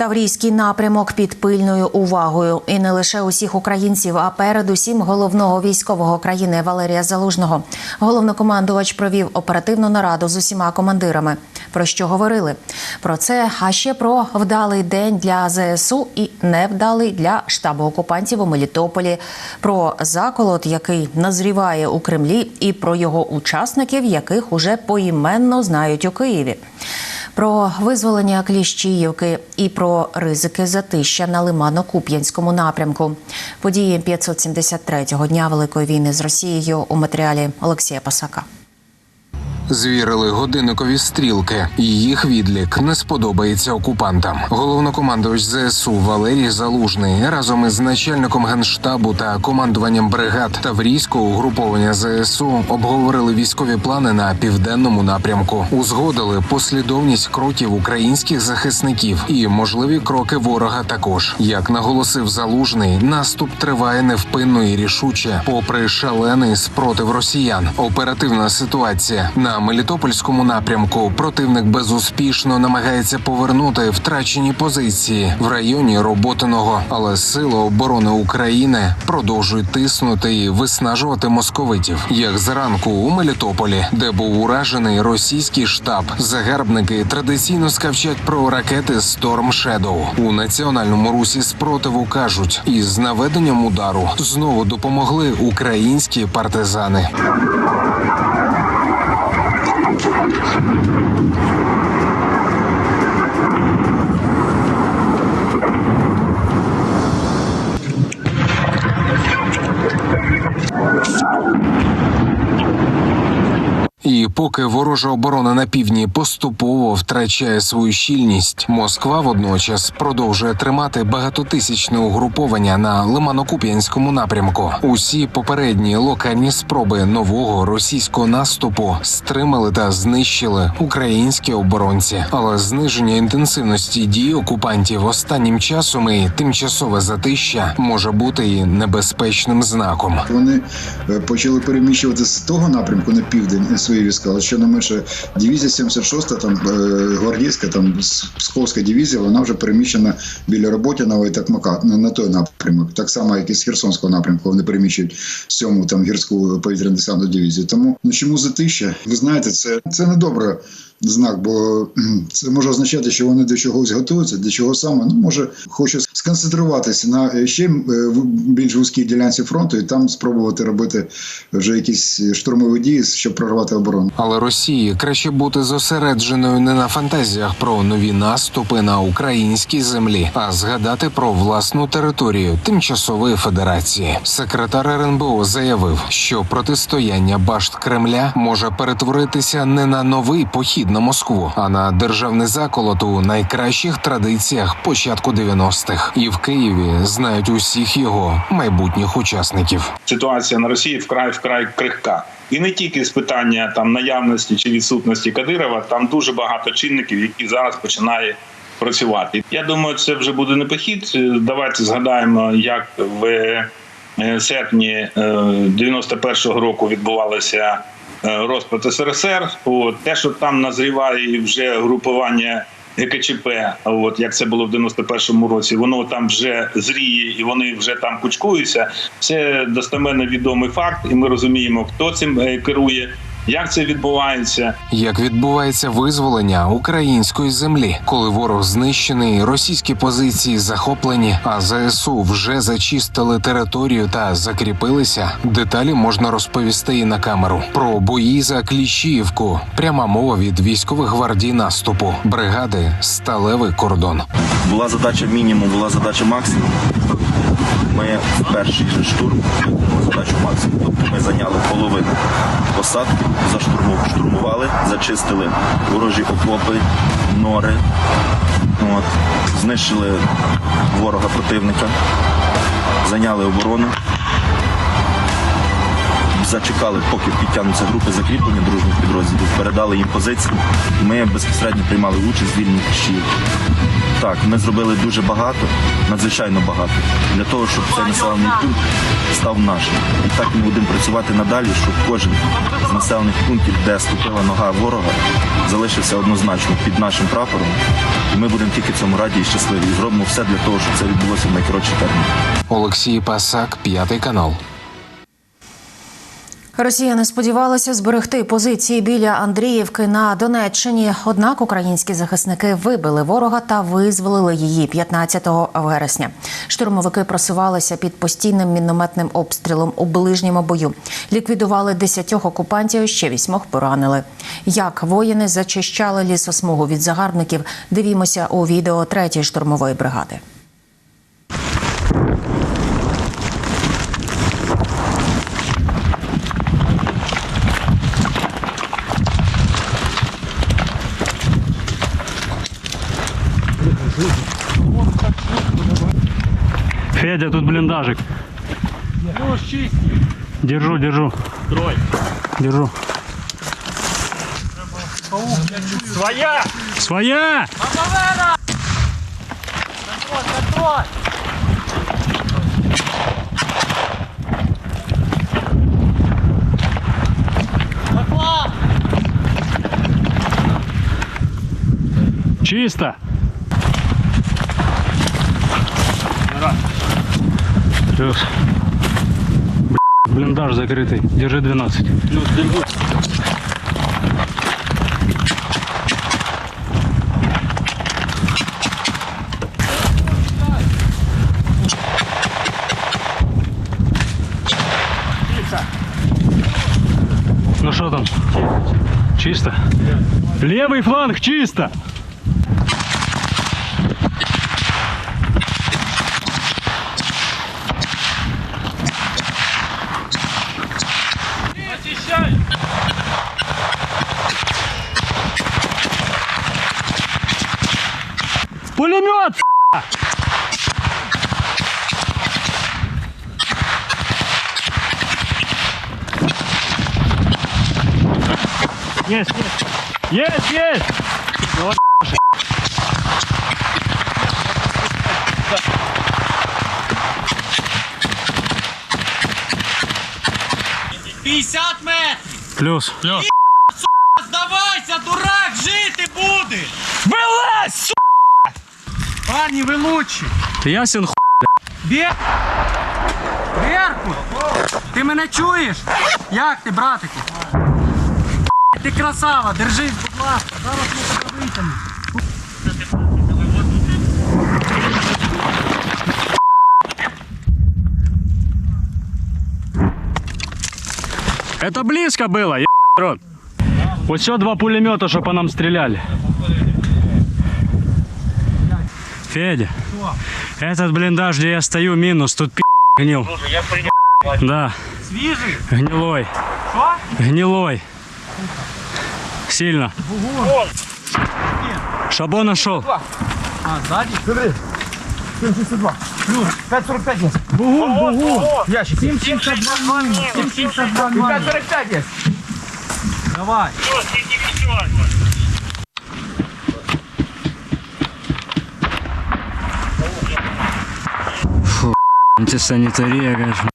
Таврійський напрямок під пильною увагою. І не лише усіх українців, а передусім головного військового країни Валерія Залужного. Головнокомандувач провів оперативну нараду з усіма командирами. Про що говорили? Про це, а ще про вдалий день для ЗСУ і невдалий для штабу окупантів у Мелітополі, про заколот, який назріває у Кремлі, і про його учасників, яких уже поіменно знають у Києві. Про визволення Кліщіївки і про ризики затища на Лимано-Куп'янському напрямку. Події 573-го дня Великої війни з Росією у матеріалі Олексія Пасака. Звірили годинникові стрілки, і їх відлік не сподобається окупантам. Головнокомандувач ЗСУ Валерій Залужний разом із начальником генштабу та командуванням бригад Таврійського угруповання ЗСУ обговорили військові плани на південному напрямку, узгодили послідовність кроків українських захисників і можливі кроки ворога. Також як наголосив Залужний, наступ триває невпинно і рішуче, попри шалений спротив росіян. Оперативна ситуація на Мелітопольському напрямку. Противник безуспішно намагається повернути втрачені позиції в районі Роботиного, але сили оборони України продовжують тиснути і виснажувати московитів. Як зранку у Мелітополі, де був уражений російський штаб, загарбники традиційно скавчать про ракети Storm Shadow. у національному русі спротиву кажуть, із наведенням удару знову допомогли українські партизани. あ。І поки ворожа оборона на півдні поступово втрачає свою щільність, Москва водночас продовжує тримати багатотисячне угруповання на Лимано-Куп'янському напрямку. Усі попередні локальні спроби нового російського наступу стримали та знищили українські оборонці, але зниження інтенсивності дій окупантів останнім часом і тимчасове затища може бути і небезпечним знаком. Вони е, почали переміщувати з того напрямку на південь е, свої війська. Але що не менше, дивізія 76, там е, гвардійська, там Псковська дивізія, вона вже переміщена біля Роботіного і Такмака на, той напрямок. Так само, як і з Херсонського напрямку, вони переміщують сьому там гірську повітряно десантну дивізію. Тому ну чому затища? Ви знаєте, це, це не добре. Знак, бо це може означати, що вони до чогось готуються, до чого саме. Ну може хоче сконцентруватися на е, ще е, більш вузькій ділянці фронту і там спробувати робити вже якісь штурмові дії, щоб прорвати оборону. Але Росії краще бути зосередженою не на фантазіях про нові наступи на українській землі, а згадати про власну територію тимчасової федерації. Секретар РНБО заявив, що протистояння башт Кремля може перетворитися не на новий похід на Москву, а на державний заколот у найкращих традиціях початку 90-х. І в Києві знають усіх його майбутніх учасників. ситуація на Росії вкрай вкрай крихка. І не тільки з питання там наявності чи відсутності Кадирова, там дуже багато чинників, які зараз починає працювати. Я думаю, це вже буде не похід. Е, Давайте згадаємо, як в е, серпні е, 91-го року відбувалося е, розпад СРСР. От те, що там назріває вже групування. ГКЧП, от як це було в 91-му році, воно там вже зріє і вони вже там кучкуються. Це достеменно відомий факт, і ми розуміємо, хто цим е, керує, як це відбувається. Як відбувається визволення української землі, коли ворог знищений, російські позиції захоплені, а ЗСУ вже зачистили територію та закріпилися. Деталі можна розповісти і на камеру. Про бої за Кліщіївку. Пряма мова від військових гвардій наступу, бригади Сталевий кордон. Була задача мінімум, була задача максимум. Ми в перший же штурм задачу максимум. Тобто ми зайняли половину посадки, заштурму- штурмували, зачистили ворожі окопи, нори, от, знищили ворога противника, зайняли оборону. Зачекали, поки підтягнуться групи закріплення дружніх підрозділів, передали їм позиції. Ми безпосередньо приймали участь в звільненні Кліщіївки. Так, ми зробили дуже багато, надзвичайно багато, для того, щоб цей населений пункт став нашим. І так ми будемо працювати надалі, щоб кожен з населених пунктів, де ступила нога ворога, залишився однозначно під нашим прапором. І ми будемо тільки цьому раді і щасливі. І зробимо все для того, щоб це відбулося в найкоротші терміни. Олексій Пасак, п'ятий канал. Росія не сподівалася зберегти позиції біля Андріївки на Донеччині. Однак українські захисники вибили ворога та визволили її 15 вересня. Штурмовики просувалися під постійним мінометним обстрілом у ближньому бою. Ліквідували 10 окупантів, ще вісьмох поранили. Як воїни зачищали лісосмугу від загарбників? Дивімося у відео 3-ї штурмової бригади. Федя, а тут блиндажик. Держу, держу. Трой. Держу. Своя! Своя! Мамавена! Чисто! Плюс. Блиндаж закрытый. Держи 12. Ну что там? Чисто? Левый фланг чисто! Пулемет! Есть, есть. Есть, есть! Вот. 50 метрів! Плюс. Плюс. Здавайся, дурак, жити буде! Вылазь! Парні, ви лучші! Ты ясен ху... Бє... Беркут! Ти мене чуєш? Як ти, братику? Ти красава, держись, будь ласка, зараз ми тебе витягнемо. Это близко было, я рот. Вот все два пулемета, что по нам стреляли. Федя, этот блиндаж, где я стою, минус, тут пи гнил. Да, Свіжий? гнилой, Що? гнилой. Сильно. Шабо нашел. А, ззаді? Смотри. 762. Плюс. 545 є. Бугун, бугун. Ящик. 772 мінус. 772 мінус. 545 є. Давай. Антисанитария, конечно.